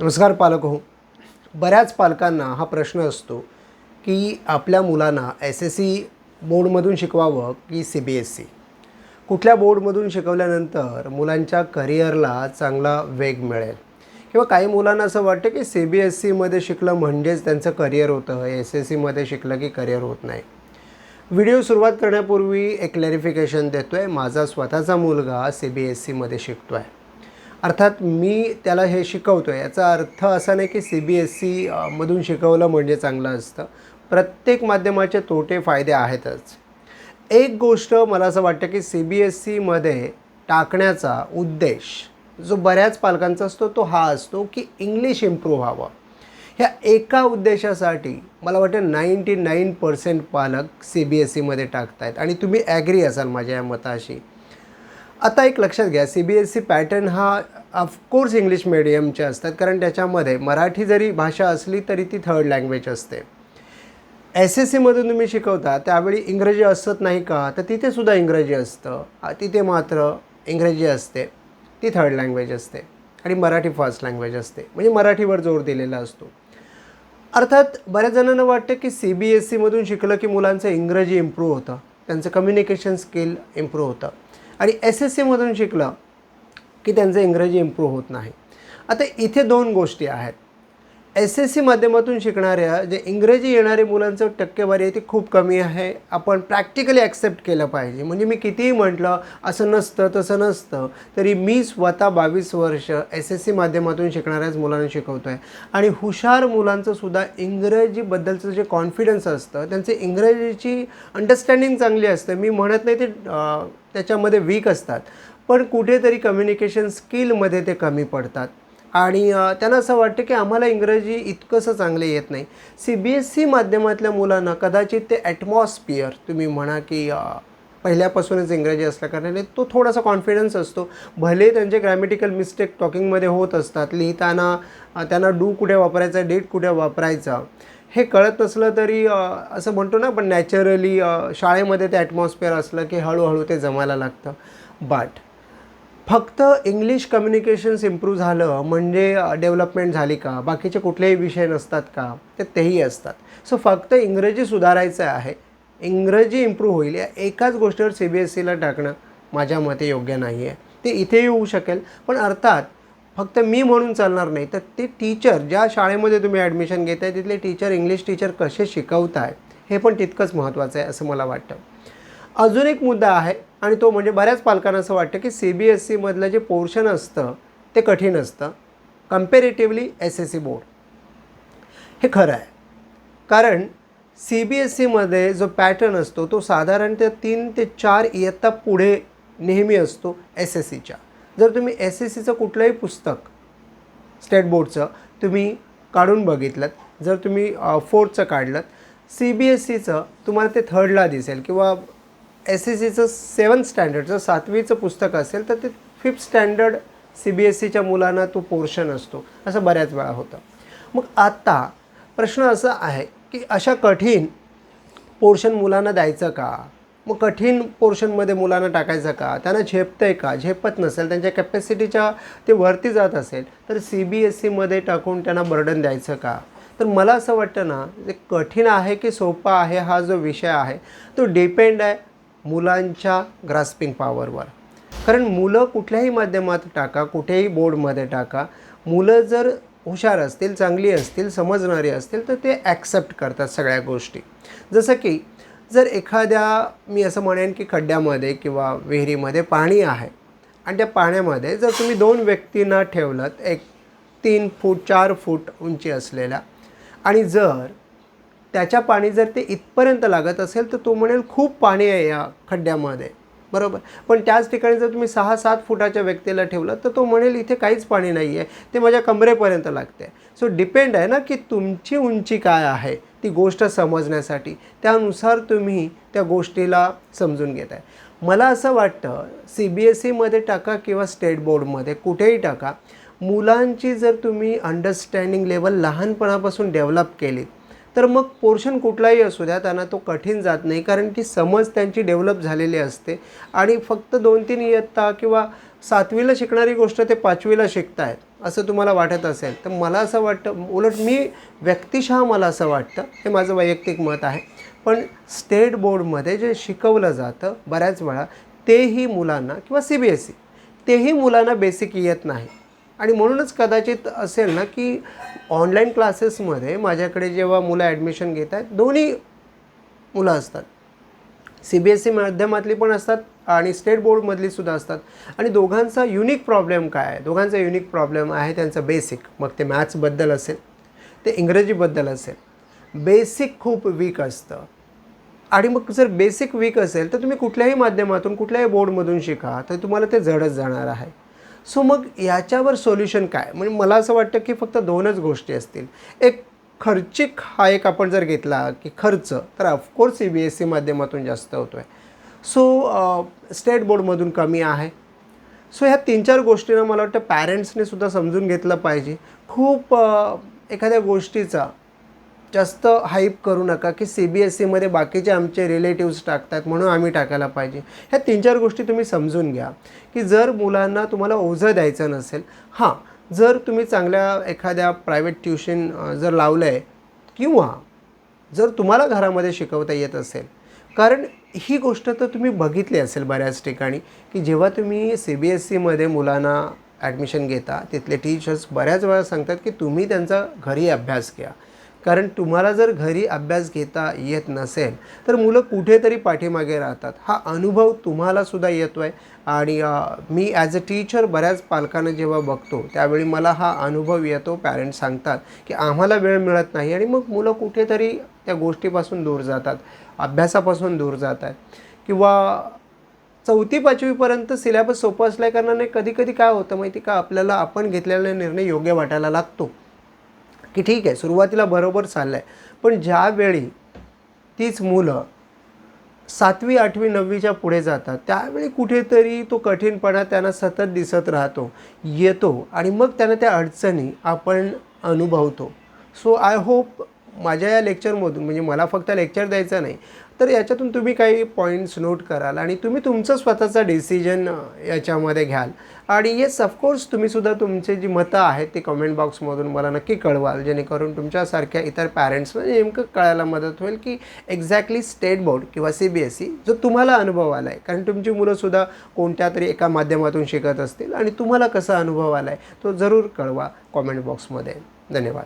नमस्कार पालक हो. बऱ्याच पालकांना हा प्रश्न असतो की आपल्या मुलांना एस एस सी बोर्डमधून शिकवावं की सी बी एस सी कुठल्या बोर्डमधून शिकवल्यानंतर मुलांच्या करिअरला चांगला वेग मिळेल? किंवा काही मुलांना असं वाटतं की सी बी एस सीमध्ये शिकलं म्हणजेच त्यांचं करिअर होतं एस एस सीमध्ये शिकलं की करिअर होत नाही? व्हिडिओ सुरुवात करण्यापूर्वी एक क्लॅरिफिकेशन देतो आहे माझा स्वतःचा मुलगा सी बी एस सीमध्ये शिकतो आहे अर्थात मी त्याला हे शिकवतो आहे याचा अर्थ असा नाही की सी बी एस सी मधून शिकवलं म्हणजे चांगलं असतं. प्रत्येक माध्यमाचे तोटे फायदे आहेतच. एक गोष्ट मला असं वाटतं की सी बी एस सीमध्ये टाकण्याचा उद्देश जो बऱ्याच पालकांचा असतो तो हा असतो की इंग्लिश इम्प्रूव्ह व्हावं. ह्या एका उद्देशासाठी मला वाटतं नाईंटी नाईन पर्सेंट पालक सी बी एस सीमध्ये टाकतायत. आणि तुम्ही ॲग्री असाल माझ्या या मताशी. आता एक लक्षात घ्या C B S C pattern हा ऑफकोर्स इंग्लिश मिडियमचे असतात कारण त्याच्यामध्ये मराठी जरी भाषा असली तरी ती थर्ड लँग्वेज असते. एस एस सीमधून तुम्ही शिकवता त्यावेळी इंग्रजी असत नाही का? तर तिथेसुद्धा इंग्रजी असतं. तिथे मात्र इंग्रजी असते. ती थर्ड लँग्वेज असते. आणि मराठी फर्स्ट लँग्वेज असते. म्हणजे मराठीवर जोर दिलेला असतो. अर्थात बऱ्याच जणांना वाटतं की सी बी एस सीमधून शिकलं की मुलांचं इंग्रजी इम्प्रूव्ह होतं. त्यांचं कम्युनिकेशन स्किल इम्प्रूव्ह होतं. आणि एस एस सीमधून शिकलं की त्यांचं इंग्रजी इम्प्रूव्ह होत नाही. आता इथे दोन गोष्टी आहेत. एस एस सी माध्यमातून शिकणाऱ्या जे इंग्रजी येणारे मुलांचं टक्केवारी आहे ती खूप कमी आहे. आपण प्रॅक्टिकली ॲक्सेप्ट केलं पाहिजे. म्हणजे मी कितीही म्हटलं असं नसतं तसं नसतं तरी मी स्वतः बावीस वर्ष एस एस सी माध्यमातून शिकणाऱ्याच मुलांना शिकवतो आहे आणि हुशार मुलांचं सुद्धा इंग्रजीबद्दलचं जे कॉन्फिडन्स असतं त्यांचं इंग्रजीची अंडरस्टँडिंग चांगली असते. मी म्हणत नाही ते त्याच्यामध्ये वीक असतात. पण कुठेतरी कम्युनिकेशन स्किलमध्ये ते कमी पडतात. आणि त्यांना असं वाटतं की आम्हाला इंग्रजी इतकंसं चांगलं येत नाही. सी बी एस सी माध्यमातल्या मुलांना कदाचित ते ॲटमॉस्फिअर तुम्ही म्हणा की पहिल्यापासूनच इंग्रजी असल्या कारणाने तो थोडासा कॉन्फिडन्स असतो. भले त्यांचे ग्रॅमेटिकल मिस्टेक टॉकिंगमध्ये होत असतात लिहिताना त्यांना डू कुठे वापरायचा डेट कुठे वापरायचा हे कळत नसलं तरी असं म्हणतो ना पण नॅचरली शाळेमध्ये ते ॲटमॉस्फिअर असलं की हळूहळू ते जमायला लागतं. बट फक्त इंग्लिश कम्युनिकेशन्स इम्प्रूव्ह झालं म्हणजे डेव्हलपमेंट झाली का? बाकीचे कुठलेही विषय नसतात का? तर तेही असतात. सो फक्त इंग्रजी सुधारायचं आहे. इंग्रजी इम्प्रूव्ह होईल. या एकाच गोष्टीवर सी बी एस सीला टाकणं माझ्या मते योग्य नाही आहे ते इथेही होऊ शकेल. पण अर्थात फक्त मी म्हणून चालणार नाही तर ते टीचर ज्या शाळेमध्ये तुम्ही ॲडमिशन घेत आहे तिथले टीचर इंग्लिश टीचर कसे शिकवताय हे पण तितकंच महत्त्वाचं आहे असं मला वाटतं. अजून एक मुद्दा आहे आणि तो म्हणजे बऱ्याच पालकांना असं वाटतं की सी बी एस सीमधलं जे पोर्शन असतं ते कठीण असतं. Comparatively S S C board हे खरं आहे. कारण सी बी एस सीमध्ये जो पॅटर्न असतो तो साधारणतः तीन ते चार इयत्ता पुढे नेहमी असतो एस एस सीच्या जर तुम्ही एस एस सीचं कुठलंही पुस्तक स्टेट बोर्डचं तुम्ही काढून बघितलं जर तुम्ही फोर्थचं काढलं सी बी एस सीचं तुम्हाला ते थर्डला दिसेल किंवा एस एस सीचं सेवन्थ स्टँडर्डचं सातवीचं पुस्तक असेल तर ते fifth standard C B S सीच्या मुलांना तो पोर्शन असतो. असं बऱ्याच वेळा होतं. मग आत्ता प्रश्न असा आहे की अशा कठीण पोर्शन मुलांना द्यायचं का? मग कठीण पोर्शनमध्ये मुलांना टाकायचं का? त्यांना झेपतं आहे का? झेपत नसेल त्यांच्या कॅपॅसिटीच्या ते वरती जात असेल तर सी बी एस सीमध्ये टाकून त्यांना बर्डन द्यायचं का? तर मला असं वाटतं ना जे कठीण आहे की सोपा आहे हा जो विषय आहे तो डिपेंड आहे मुलांच्या ग्रास्पिंग पॉवरवर कारण मुलं कुठल्याही माध्यमात टाका कुठेही बोर्डमध्ये टाका मुलं जर हुशार असतील चांगली असतील समजणारी असतील तर ते ॲक्सेप्ट करतात सगळ्या गोष्टी. जसं की जर एखाद्या मी असं म्हणेन की खड्ड्यामध्ये किंवा विहिरीमध्ये पाणी आहे आणि त्या पाण्यामध्ये जर तुम्ही दोन व्यक्तींना ठेवलं एक तीन फूट चार फूट उंची असलेल्या आणि जर त्याच्या पाणी जर ते इथपर्यंत लागत असेल तर तो म्हणेल खूप पाणी आहे या खड्ड्यामध्ये. बरोबर? पण त्याच ठिकाणी जर तुम्ही सहा सात फुटाच्या व्यक्तीला ठेवलं तर तो म्हणेल इथे काहीच पाणी नाही आहे ते माझ्या कमरेपर्यंत लागते. सो डिपेंड आहे ना की तुमची उंची काय आहे ती गोष्ट समजण्यासाठी. त्यानुसार तुम्ही त्या गोष्टीला समजून घेत आहे मला असं वाटतं सी बी एस सीमध्ये टाका किंवा स्टेट बोर्डमध्ये कुठेही टाका मुलांची जर तुम्ही अंडरस्टँडिंग लेवल लहानपणापासून डेव्हलप केलीत तर मग पोर्शन कुठलाही असू द्या त्यांना तो कठीण जात नाही. कारण की समज त्यांची डेव्हलप झालेली असते आणि फक्त दोन तीन इयत्ता किंवा सातवीला शिकणारी गोष्ट ते पाचवीला शिकतायत असं तुम्हाला वाटत असेल तर मला असं वाटतं उलट मी व्यक्तिशः मला असं वाटतं हे माझं वैयक्तिक मत आहे. पण स्टेट बोर्डमध्ये जे शिकवलं जातं बऱ्याच वेळा तेही मुलांना किंवा सी बी एस सी तेही मुलांना बेसिक येत नाही. आणि म्हणूनच कदाचित असेल ना की ऑनलाईन क्लासेसमध्ये माझ्याकडे जेव्हा मुलं ॲडमिशन घेत आहेत दोन्ही मुलं असतात. सी बी एस ई माध्यमातली पण असतात आणि स्टेट बोर्डमधली सुद्धा असतात. आणि दोघांचा युनिक प्रॉब्लेम काय आहे? दोघांचा युनिक प्रॉब्लेम आहे त्यांचा बेसिक मग ते मॅथ्सबद्दल असेल ते इंग्रजीबद्दल असेल. बेसिक खूप वीक असतं. आणि मग जर बेसिक वीक असेल तर तुम्ही कुठल्याही माध्यमातून कुठल्याही बोर्डमधून शिका तर तुम्हाला ते जडच जाणार आहे. सो मग याच्यावर सोल्युशन काय? म्हणजे मला असं वाटतं की फक्त दोनच गोष्टी असतील. एक खर्चिक हा एक आपण जर घेतला की खर्च तर of course C B S C माध्यमातून जास्त होतो आहे सो स्टेट बोर्डमधून कमी आहे. सो ह्या तीन चार गोष्टींना मला वाटतं पॅरेंट्सने सुद्धा समजून घेतलं पाहिजे. खूप एखाद्या गोष्टीचा जास्त हाईप करू नका की सी बी एस सीमध्ये बाकीचे आमचे रिलेटिव्स टाकतात म्हणून आम्ही टाकायला पाहिजे. ह्या तीन चार गोष्टी तुम्ही समजून घ्या की जर मुलांना तुम्हाला ओझं द्यायचं नसेल हां जर तुम्ही चांगल्या एखाद्या प्रायव्हेट ट्युशन जर लावलं आहे किंवा जर तुम्हाला घरामध्ये शिकवता येत असेल कारण ही गोष्ट तर तुम्ही बघितली असेल बऱ्याच ठिकाणी की जेव्हा तुम्ही सी बी एस सीमध्ये मुलांना ॲडमिशन घेता तिथले टीचर्स बऱ्याच वेळा सांगतात की तुम्ही त्यांचा घरी अभ्यास घ्या. कारण तुम्हाला जर घरी अभ्यास घेता येत नसेल तर मुलं कुठेतरी पाठीमागे राहतात. हा अनुभव तुम्हालासुद्धा येतो आहे आणि मी ॲज अ टीचर बऱ्याच पालकांना जेव्हा बघतो त्यावेळी मला हा अनुभव येतो. पॅरेंट्स सांगतात की आम्हाला वेळ मिळत नाही आणि मग मुलं कुठेतरी त्या गोष्टीपासून दूर जातात अभ्यासापासून दूर जात आहेत किंवा चौथी पाचवीपर्यंत सिलेबस सोपं असल्या कारणाने कधी कधी काय होतं माहिती का आपल्याला आपण घेतलेला निर्णय योग्य वाटायला लागतो. की ठीक आहे सुरुवातीला बरोबर चाललं आहे पण ज्यावेळी तीच मुलं सातवी आठवी नववीच्या पुढे जातात त्यावेळी कुठेतरी तो कठीणपणा त्यांना सतत दिसत राहतो येतो आणि मग त्यांना त्या अडचणी आपण अनुभवतो. सो आय होप माझ्या या लेक्चरमधून म्हणजे मला फक्त लेक्चर द्यायचं नाही तर याच्यातून तुम्ही काही पॉईंट्स नोट कराल आणि तुम्ही तुमचं स्वतःचा डिसिजन याच्यामध्ये घ्याल. आणि येस ऑफकोर्स तुम्हीसुद्धा तुमचे जी मतं आहेत ती कमेंट बॉक्समधून मला नक्की कळवाल. जेणेकरून तुमच्यासारख्या इतर पॅरेंट्सना नेमकं कळायला मदत होईल की एक्झॅक्टली स्टेट बोर्ड किंवा सी बी एस ई जो तुम्हाला अनुभव आला आहे कारण तुमची मुलंसुद्धा कोणत्या तरी एका माध्यमातून शिकत असतील आणि तुम्हाला कसा अनुभव आला आहे तो जरूर कळवा कॉमेंट बॉक्समध्ये धन्यवाद.